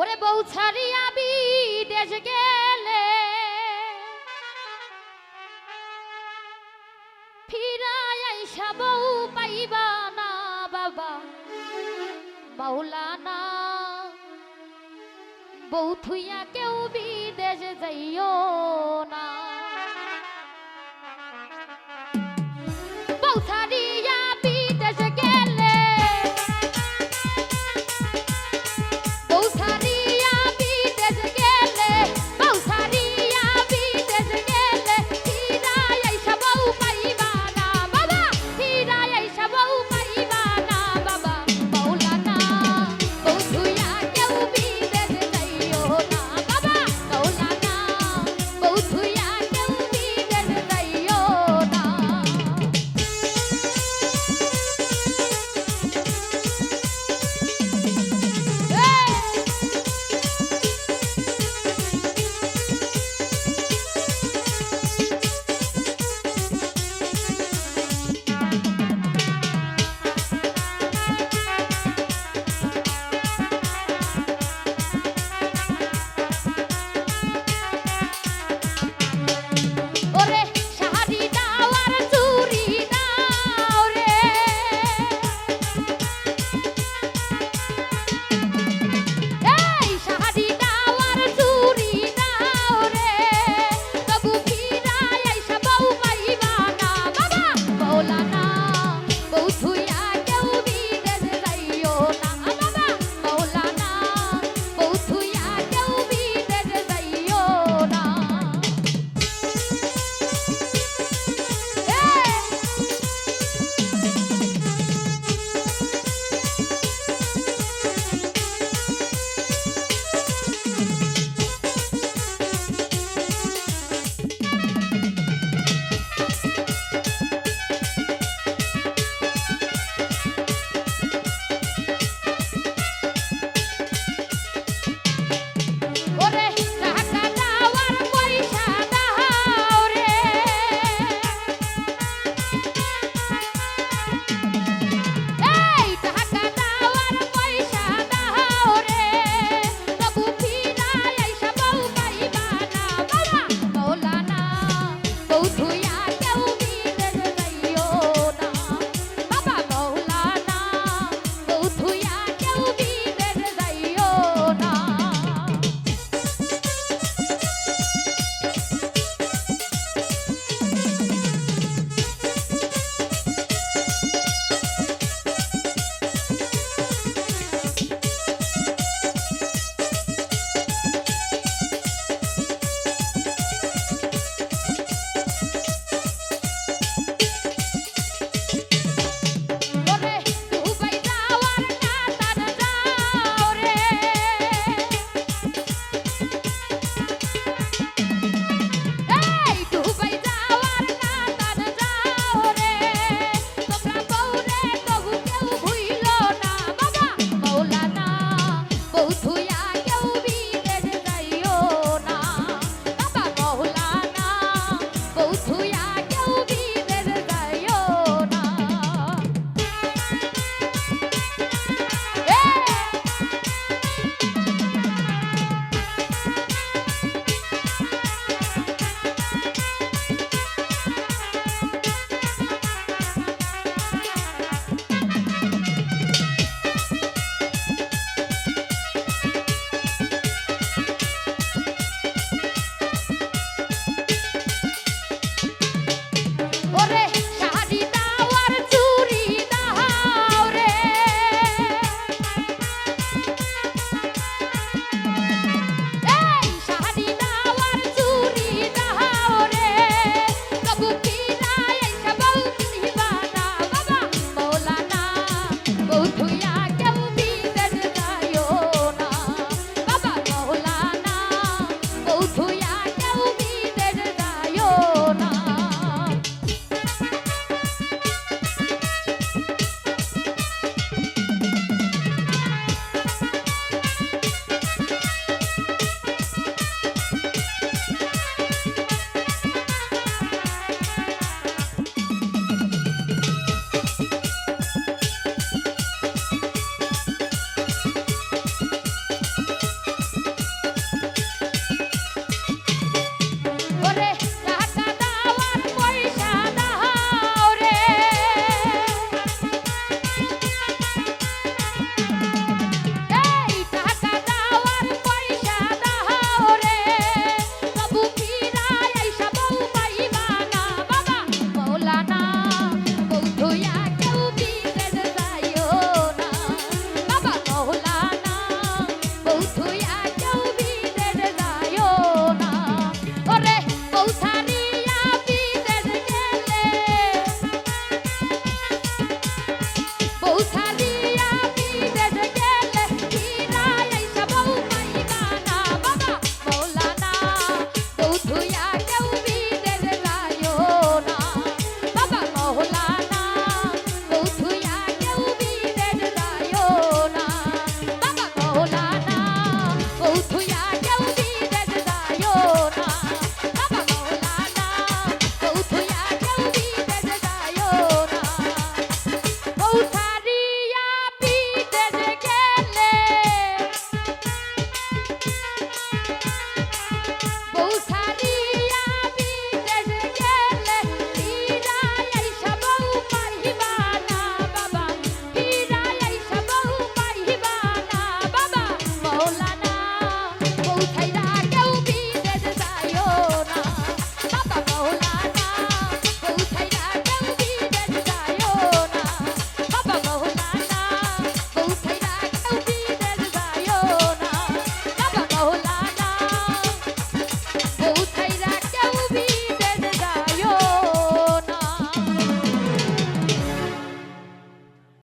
ওরে বউ ছাড়িয়া বিদেশ গেলে। ফিরাই আইসা বউ পাইবা না বাবা, মাওলানা। বউ থুইয়া কেউ বিদেশ যাইও না।